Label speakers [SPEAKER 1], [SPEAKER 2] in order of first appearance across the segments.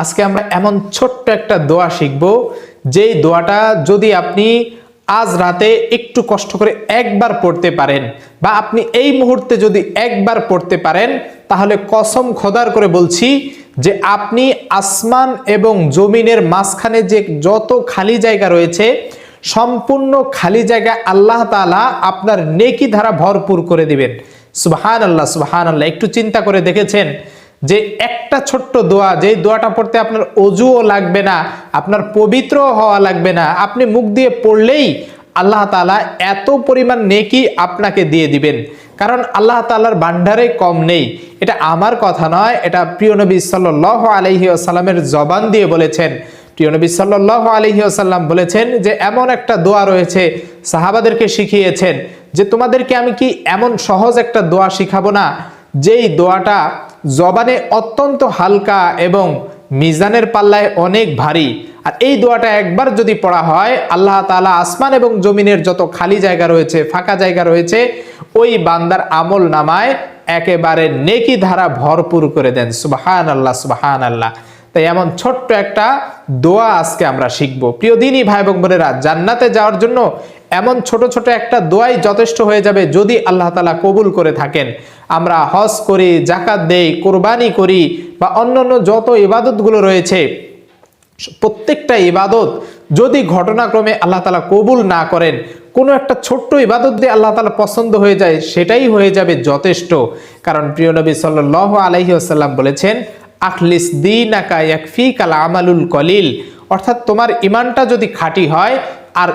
[SPEAKER 1] আজকে আমরা এমন ছোট্ট একটা দোয়া শিখব। যেই দোয়াটা যদি আপনি আজ রাতে একটু কষ্ট করে একবার পড়তে পারেন বা আপনি এই মুহূর্তে যদি একবার পড়তে পারেন, তাহলে কসম খোদার করে বলছি যে আপনি আসমান এবং জমিনের মাঝখানে যে যত খালি জায়গা রয়েছে, সম্পূর্ণ খালি জায়গা আল্লাহ তাআলা আপনার নেকি ধারা ভরপুর করে দিবেন। সুবহান আল্লাহ সুবহান আল্লাহ একটু চিন্তা করে দেখেছেন? যে একটা ছোট্ট দোয়া, যেই দোয়াটা পড়তে আপনার অজুও লাগবে না, আপনার পবিত্র হওয়া লাগবে না, আপনি মুখ দিয়ে পড়লেই আল্লাহ তাআলা এত পরিমাণ নেকি আপনাকে দিয়ে দিবেন। কারণ আল্লাহ তাআলার ভান্ডারে কম নেই। এটা আমার কথা নয়, এটা প্রিয় নবী সাল্লাল্লাহু আলাইহি আসাল্লামের জবান দিয়ে বলেছেন। প্রিয় নবী সাল্লাল্লাহু আলাইহি আসাল্লাম বলেছেন যে, এমন একটা দোয়া রয়েছে, সাহাবাদেরকে শিখিয়েছেন যে, তোমাদেরকে আমি কি এমন সহজ একটা দোয়া শিখাবো না? যেই দোয়াটা জবানে অত্যন্ত হালকা এবং মিজানের পাল্লায় অনেক ভারী। আর এই দোয়াটা একবার যদি পড়া হয়, আল্লাহ তালা আসমান এবং জমিনের যত খালি জায়গা রয়েছে, ফাঁকা জায়গা রয়েছে, ওই বান্দার আমল নামায় একেবারে নেকি ধারা ভরপুর করে দেন। সুবাহান আল্লাহ সুবাহান আল্লাহ তাই এমন ছোট্ট একটা দোয়া আজকে আমরা শিখব। প্রিয় দিনই ভাই এবং বোনেরা, জান্নাতে যাওয়ার জন্য এমন ছোট ছোট একটা দোয়াই যথেষ্ট হয়ে যাবে যদি আল্লাহ তালা কবুল করে থাকেন। আমরা হজ করি জাকাত দেই, কোরবানি করি বা অন্যান্য যত ইবাদতগুলো রয়েছে, প্রত্যেকটা ইবাদত যদি ঘটনাক্রমে আল্লাহ তালা কবুল না করেন, কোনো একটা ছোট্ট ইবাদত দিয়ে আল্লাহ তালা পছন্দ হয়ে যায়, সেটাই হয়ে যাবে যথেষ্ট। কারণ প্রিয় নবী সাল্লাহ আলহি আসাল্লাম বলেছেন, আখলিস দিন আকা ইয়াকফি কাল আমালুল কলিল। অর্থাৎ তোমার ইমানটা যদি খাঁটি হয়, আর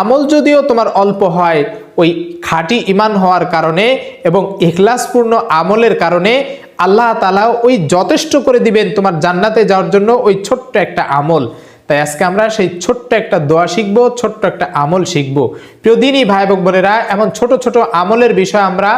[SPEAKER 1] আমল যদিও তোমার অল্প হয় ওই খাঁটি ইমান হওয়ার কারণে এবং ইখলাসপূর্ণ আমলের কারণে আল্লাহ তালা ওই যথেষ্ট করে দিবেন তোমার জান্নাতে যাওয়ার জন্য ওই ছোট্ট একটা আমল। তাই আজকে আমরা সেই ছোট্ট একটা দোয়া শিখব, ছোট্ট একটা আমল শিখব। প্রিয় দিনই ভাই বোনেরা, এমন ছোট ছোট আমলের বিষয় আমরা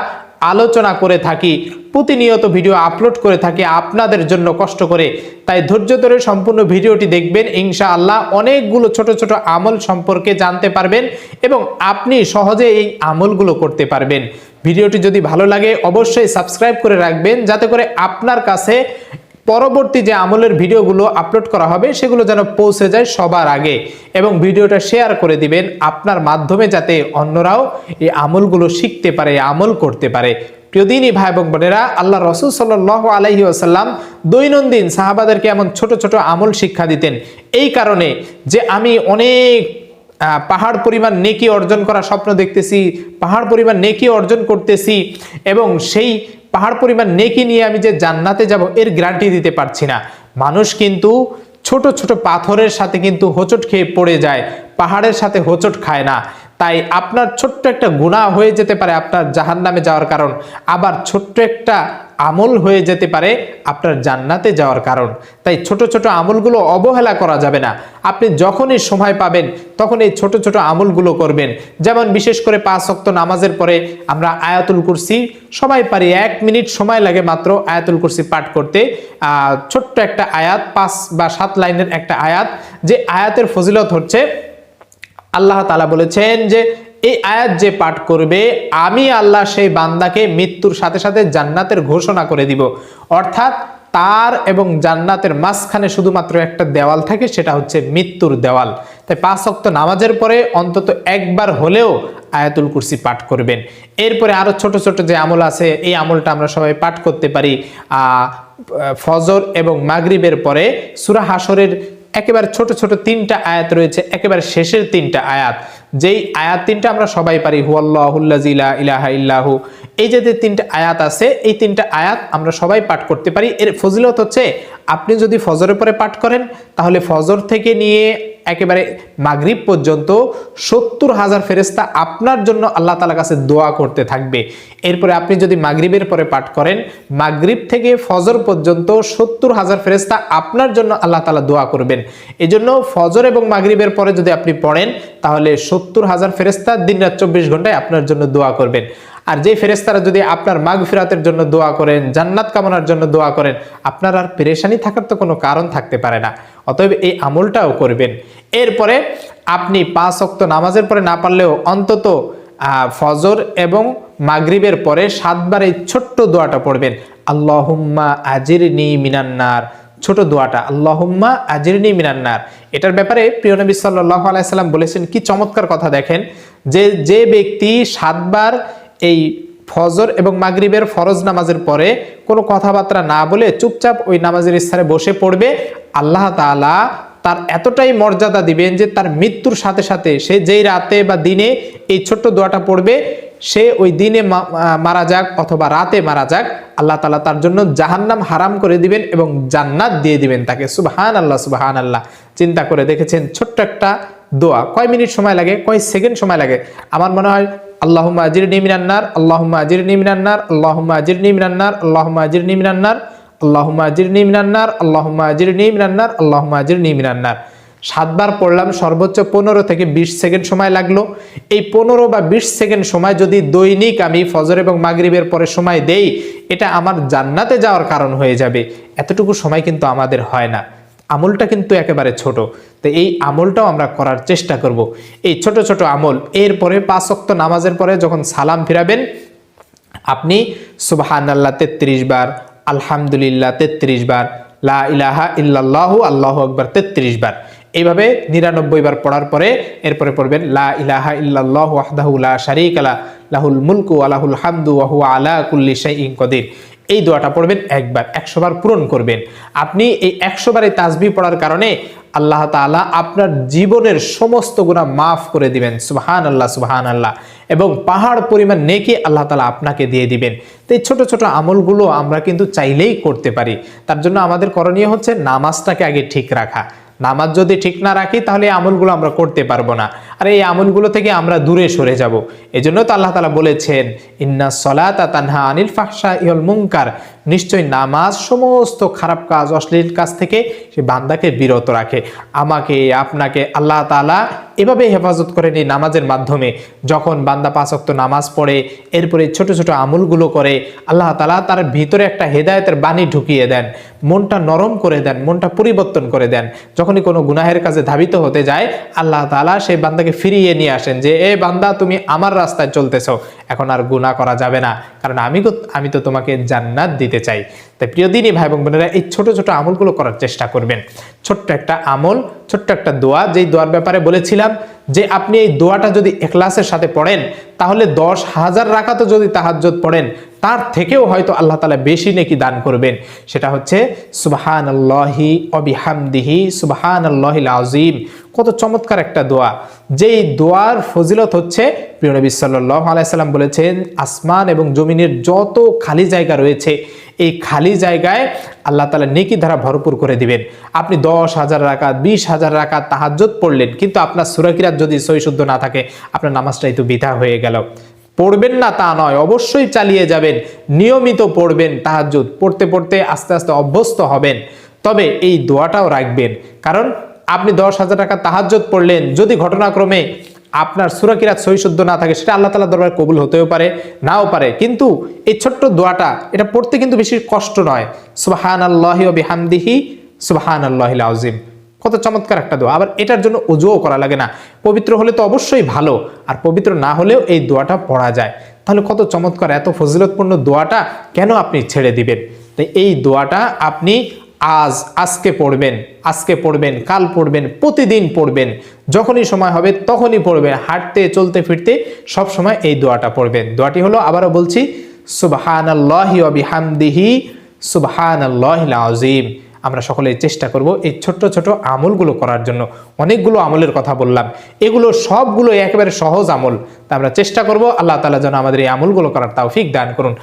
[SPEAKER 1] আলোচনা করে থাকি, প্রতিনিয়ত ভিডিও আপলোড করে থাকি আপনাদের জন্য কষ্ট করে। তাই ধৈর্য ধরে সম্পূর্ণ ভিডিওটি দেখবেন ইনশা আল্লাহ অনেকগুলো ছোট ছোট আমল সম্পর্কে জানতে পারবেন এবং আপনি সহজে এই আমলগুলো করতে পারবেন। ভিডিওটি যদি ভালো লাগে, অবশ্যই সাবস্ক্রাইব করে রাখবেন, যাতে করে আপনার কাছে পরবর্তী যে আমলের ভিডিওগুলো আপলোড করা হবে, সেগুলো যেন পৌঁছে যায় সবার আগে এবং ভিডিওটা শেয়ার করে দিবেন আপনার মাধ্যমে যাতে অন্যরাও এই আমলগুলো শিখতে পারে আমল করতে পারে। প্রিয়দিনই ভাই এবং বোনেরা, আল্লাহ রসুল সাল্লাহ আলাইহি আসাল্লাম দৈনন্দিন সাহাবাদেরকে এমন ছোট ছোট আমল শিক্ষা দিতেন। এই কারণে যে আমি অনেক পাহাড় পরিমাণ নেকি অর্জন করা স্বপ্ন দেখতেছি, পাহাড় পরিমাণ নেকি অর্জন করতেছি এবং সেই পাহাড় পরিমাণ নেকি নিয়ে আমি যে জান্নাতে যাব এর গ্যারান্টি দিতে পারছি না। মানুষ কিন্তু ছোট ছোট পাথরের সাথে কিন্তু হোঁচট খেয়ে পড়ে যায়, পাহাড়ের সাথে হোঁচট খায় না। তাই আপনার ছোট্ট একটা গুণা হয়ে যেতে পারে আপনার জাহান নামে যাওয়ার কারণ। আবার ছোট্ট একটা আমল হয়ে যেতে পারে আপনার জান্নাতে যাওয়ার কারণ। তাই ছোট ছোট আমলগুলো অবহেলা করা যাবে না। আপনি যখনই সময় পাবেন তখন এই ছোট ছোট আমলগুলো করবেন। যেমন বিশেষ করে পাঁচ অক্ত নামাজের পরে আমরা আয়াতুল কুরসি, সবাই পারি এক মিনিট সময় লাগে মাত্র আয়াতুল কুরসি পাঠ করতে। ছোট্ট একটা আয়াত, পাঁচ বা সাত লাইনের একটা আয়াত, যে আয়াতের ফজিলত হচ্ছে, আল্লাহ তালা বলেছেন যে এই আয়াত যে পাঠ করবে, আমি আল্লাহ সেই বান্দাকে মৃত্যুর সাথে সাথে জান্নাতের ঘোষণা করে দিব। অর্থাৎ তার এবং জান্নাতের মাঝখানে শুধুমাত্র একটা দেওয়াল থাকে, সেটা হচ্ছে মৃত্যুর দেওয়াল। তাই পাঁচ অক্ত নামাজের পরে অন্তত একবার হলেও আয়াতুল কুরসি পাঠ করবেন। এরপরে আরও ছোট ছোট যে আমল আছে, এই আমলটা আমরা সবাই পাঠ করতে পারি। ফজর এবং মাগরিবের পরে সুরা হাসরের একেবারে ছোট ছোট তিনটা আয়াত রয়েছে, একেবারে শেষের তিনটা আয়াত। যেই আয়াত তিনটা আমরা সবাই পারি হুয়াল্লাহুল্লাজিলা ইলাহা ইল্লাহু। এই যে তিনটা আয়াত আছে, এই তিনটা আয়াত আমরা সবাই পাঠ করতে পারি। এর ফজিলত হচ্ছে, আপনি যদি ফজরের পরে পাঠ করেন, তাহলে ফজর থেকে নিয়ে একেবারে মাগরিব পর্যন্ত সত্তর হাজার ফেরেস্তা আপনার জন্য আল্লাহ তালার কাছে দোয়া করতে থাকবে। এরপরে আপনি যদি মাগরিবের পরে পাঠ করেন, মাগরিব থেকে ফজর পর্যন্ত সত্তর হাজার ফেরেস্তা আপনার জন্য আল্লাহ তালা দোয়া করবেন। এই জন্য ফজর এবং মাগরিবের পরে যদি আপনি পড়েন, তাহলে সত্তর হাজার ফেরেস্তা দিন রাত চব্বিশ ঘন্টায় আপনার জন্য দোয়া করবেন। আর যে ফেরেস্তারা যদি আপনার মাগ ফিরাতের জন্য দোয়া করেন, জান্নাত কামনার জন্য দোয়া করেন, আপনার আর পেরেশানি থাকার তো কোনো কারণ থাকতে পারে না। অতএব এই আমলটাও করবেন। এরপরে আপনি পাঁচ অক্ত নামাজের পরে না পারলেও অন্তত ফজর এবং মাগরিবের পরে সাতবার এই ছোট্ট দোয়াটা পড়বেন। আল্লাহুম্মা আজির নি মিনান্নার ছোট দোয়াটা, আল্লাহুম্মা আজিরনি মিনান্নার এটার ব্যাপারে প্রিয় নবী সাল্লাহ আলাইসাল্লাম বলেছেন, কি চমৎকার কথা দেখেন যে যে ব্যক্তি সাতবার এই ফজর এবং মাগরিবের ফরজ নামাজের পরে কোনো কথাবার্তা না বলে চুপচাপ ওই নামাজের স্থানে বসে পড়বে, আল্লাহ তাআলা তার এতটাই মর্যাদা দিবেন যে তার মৃত্যুর সাথে সাথে সে যেই রাতে বা দিনে এই ছোট্ট দোয়াটা পড়বে, সে ওই দিনে মারা যাক অথবা রাতে মারা যাক, আল্লাহ তালা তার জন্য জাহান্নাম হারাম করে দিবেন এবং জান্নাত দিয়ে দিবেন তাকে। সুবহান আল্লাহ সুবহান আল্লাহ চিন্তা করে দেখেছেন ছোট্ট একটা দোয়া। কয় মিনিট সময় লাগে? কয় সেকেন্ড সময় লাগে? আমার মনে হয় আল্লাহুম্মা আজিরনি মিনান্নার আল্লাহুম্মা আজিরনি মিনান্নার আল্লাহুম্মা আজিরনি মিনান্নার আল্লাহুম্মা আজিরনি মিনান্নার আল্লাহুম্মা আজিরনি মিনান্নার আল্লাহুম্মা আজিরনি মিনান্নার আল্লাহুম্মা আজিরনি মিনান্নার সাতবার পড়লাম, সর্বোচ্চ পনেরো থেকে বিশ সেকেন্ড সময় লাগল। এই পনেরো বা বিশ সেকেন্ড সময় যদি দৈনিক আমি ফজর এবং মাগরিবের পরে সময় দেই, এটা আমার জান্নাতে যাওয়ার কারণ হয়ে যাবে। এতটুকু সময় কিন্তু আমাদের হয় না। আমলটা কিন্তু একেবারে ছোট। তো এই আমলটাও আমরা করার চেষ্টা করব। এই ছোট ছোট আমল, এরপরে পাঁচ ওয়াক্ত নামাজের পরে যখন সালাম ফিরাবেন, আপনি সুবাহান আল্লাহ তেত্রিশ বার, আলহামদুলিল্লাহ তেত্রিশ বার, লা ইলাহা ইল্লাল্লাহু, আল্লাহ আকবার তেত্রিশ বার। এইভাবে নিরানব্বই বার পড়ার পরে এরপরে পড়বেন, লা ইলাহা ইল্লাল্লাহু ওয়াহদাহু শারীকা লা, লাহুল মুলকু ওয়া লাহুল হামদু হুয়া আলা কুল্লি শাইইন কদির। এই দোয়াটা পড়বেন একবার একশো বার পূরণ করবেন। আপনি এই একশো বার এই তাসবি পড়ার কারণে আল্লাহ তাআলা আপনার জীবনের সমস্ত গুণা মাফ করে দিবেন। সুবহান আল্লাহ সুবহান আল্লাহ এবং পাহাড় পরিমাণ নেকি আল্লাহ তালা আপনাকে দিয়ে দিবেন। তো এই ছোটো ছোটো আমলগুলো আমরা কিন্তু চাইলেই করতে পারি। তার জন্য আমাদের করণীয় হচ্ছে নামাজটাকে আগে ঠিক রাখা। নামাজ যদি ঠিক না রাখি, তাহলে এই আমলগুলো আমরা করতে পারব না। আর এই আমলগুলো থেকে আমরা দূরে সরে যাব। এজন্য তো আল্লাহ তালা বলেছেন, ইন্না সলাত তানহা আনিল ফাহসা ইহল মুঙ্কার নিশ্চয়ই নামাজ সমস্ত খারাপ কাজ, অশ্লীল কাজ থেকে সে বান্দাকে বিরত রাখে। আমাকে, আপনাকে আল্লাহ তালা এভাবে হেফাজত করেন এই নামাজের মাধ্যমে। যখন বান্দা পাঁচক্ত নামাজ পড়ে, এরপরে ছোট ছোট আমুলগুলো করে, আল্লাহ তালা তার ভিতরে একটা হেদায়তের বাণী ঢুকিয়ে দেন। মনটা নরম করে দেন, মনটা পরিবর্তন করে দেন। যখনই কোনো গুনাহের কাজে ধাবিত হতে যায়, আল্লাহ তালা সেই বান্দাকে ফিরিয়ে নিয়ে আসেন যে, এ বান্দা, তুমি আমার রাস্তায় চলতেছো। এখন আর গুনাহ করা যাবে না। কারণ আমি আমি তো তোমাকে জান্নাত দিতে চাই। তাই প্রিয় দিনই ভাই এবং বোনেরা, এই ছোট ছোট আমলগুলো করার চেষ্টা করবেন। ছোট্ট একটা আমল, ছোট্ট একটা দোয়া, যেই দোয়ার ব্যাপারে বলেছিলাম যে আপনি এই দোয়াটা যদি এখলাসের সাথে পড়েন, তাহলে দশ হাজার রাকাতও যদি তাহাজ্জুদ পড়েন, তার থেকেও হয়তো আল্লাহ তালা বেশি নেকি দান করবেন। সেটা হচ্ছে সুবাহান আল্লাহি অবিহামদিহি সুবাহান আল্লাহিল আজিম কত চমৎকার একটা দোয়া। যেই দোয়ার ফজিলত হচ্ছে, প্রিয় নবী সাল্লাহ আলাইসাল্লাম বলেছেন, আসমান এবং জমিনের যত খালি জায়গা রয়েছে এই খালি জায়গায় আল্লাহ তালা নেকি ধারা ভরপুর করে দিবেন। আপনি দশ হাজার রাকাত, বিশ হাজার রাকাত তাহাজ্জত পড়লেন, কিন্তু আপনার সুরাকিরাত যদি সই শুদ্ধ না থাকে, আপনার নামাজটাই তো বিধা হয়ে গেল। পড়বেন না তা নয়, অবশ্যই চালিয়ে যাবেন, নিয়মিত পড়বেন তাহাজ্জুদ। পড়তে পড়তে আস্তে আস্তে অভ্যস্ত হবেন। তবে এই দোয়াটাও রাখবেন, কারণ আপনি দশ হাজার টাকা তাহাজ্জত পড়লেন, যদি ঘটনাক্রমে আপনার সুরাকিরাত সহিশুদ্ধ না থাকে, সেটা আল্লাহ তালা দরবার কবুল হতেও পারে, নাও পারে। কিন্তু এই ছোট্ট দোয়াটা, এটা পড়তে কিন্তু বেশি কষ্ট নয়। সুবাহান আল্লাহি বিহামদিহি সুবাহান আল্লাহ আজিম কত চমৎকার একটা দোয়া। আবার এটার জন্য উজুও করা লাগে না। পবিত্র হলে তো অবশ্যই ভালো, আর পবিত্র না হলেও এই দোয়াটা পড়া যায়। তাহলে কত চমৎকার, এত ফজিলতপূর্ণ দোয়াটা কেন আপনি ছেড়ে দিবেন? তাই এই দোয়াটা আপনি আজ, আজকে পড়বেন আজকে পড়বেন, কাল পড়বেন, প্রতিদিন পড়বেন। যখনই সময় হবে তখনই পড়বেন। হাঁটতে, চলতে, ফিরতে সব সময় এই দোয়াটা পড়বেন। দোয়াটি হলো, আবারও বলছি, সুবহানাল্লাহি ওয়া বিহামদিহি, সুবহানাল্লাহিল আযীম। আমরা সকলে চেষ্টা করব এই ছোট্ট ছোট আমলগুলো করার জন্য। অনেকগুলো আমলের কথা বললাম। এগুলো সবগুলো একেবারে সহজ আমল। তা আমরা চেষ্টা করব, আল্লাহ তাআলা যেন আমাদের এই আমলগুলো করার তৌফিক দান করুন।